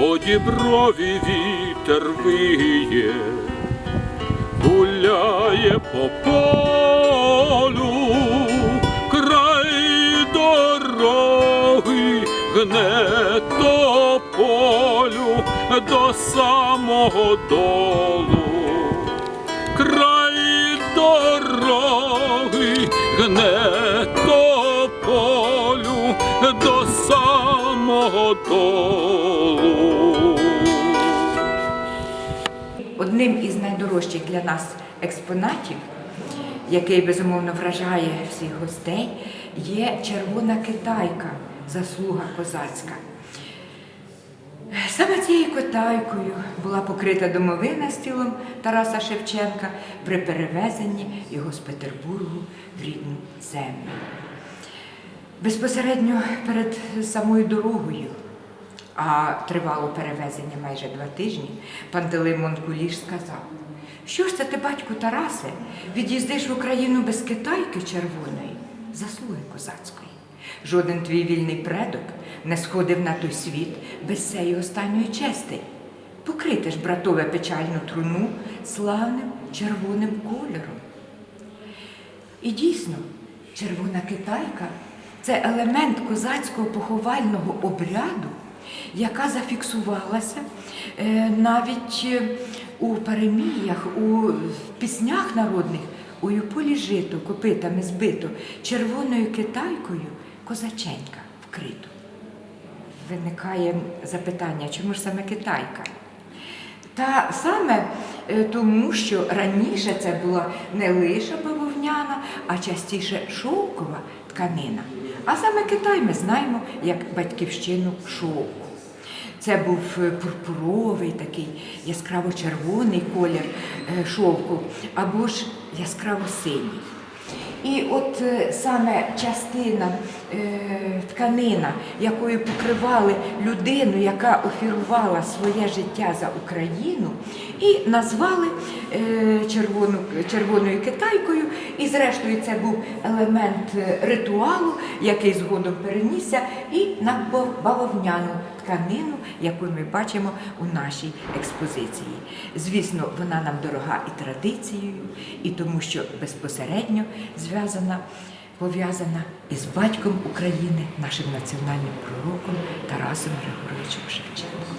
діброві вітер виє, гуляє по полю, край дороги гне до полю до самого долу. Край дороги гне до самого долу. Одним із найдорожчих для нас експонатів, який безумовно вражає всіх гостей, є червона китайка, заслуга козацька. Саме цією китайкою була покрита домовина з тілом Тараса Шевченка при перевезенні його з Петербургу в рідну землю. Безпосередньо перед самою дорогою, а тривало перевезення майже два тижні, Пантелеймон Куліш сказав, що ж це ти, батьку Тарасе, від'їздиш в Україну без китайки червоної, заслуги козацької. Жоден твій вільний предок не сходив на той світ без цієї останньої чести. Покрити ж, братове, печальну труну славним червоним кольором. І дійсно, червона китайка це елемент козацького поховального обряду, яка зафіксувалася е, навіть е, у переміях, у піснях народних, у юполі жито, копитами збито, червоною китайкою козаченька вкрито. Виникає запитання, чому ж саме китайка? Та саме е, тому, що раніше це була не лише бавовняна, а частіше шовкова тканина. А саме Китай ми знаємо як батьківщину шовку. Це був е, пурпуровий такий яскраво-червоний колір е, шовку або ж яскраво-синій. І от е, саме частина тканина, якою покривали людину, яка офірувала своє життя за Україну, і назвали червоною китайкою. І зрештою це був елемент е, ритуалу, який згодом перенісся і на бавовняну тканину, яку ми бачимо у нашій експозиції. Звісно, вона нам дорога і традицією, і тому, що безпосередньо зв'язана, пов'язана із батьком України, нашим національним пророком Тарасом Григоровичем Шевченком.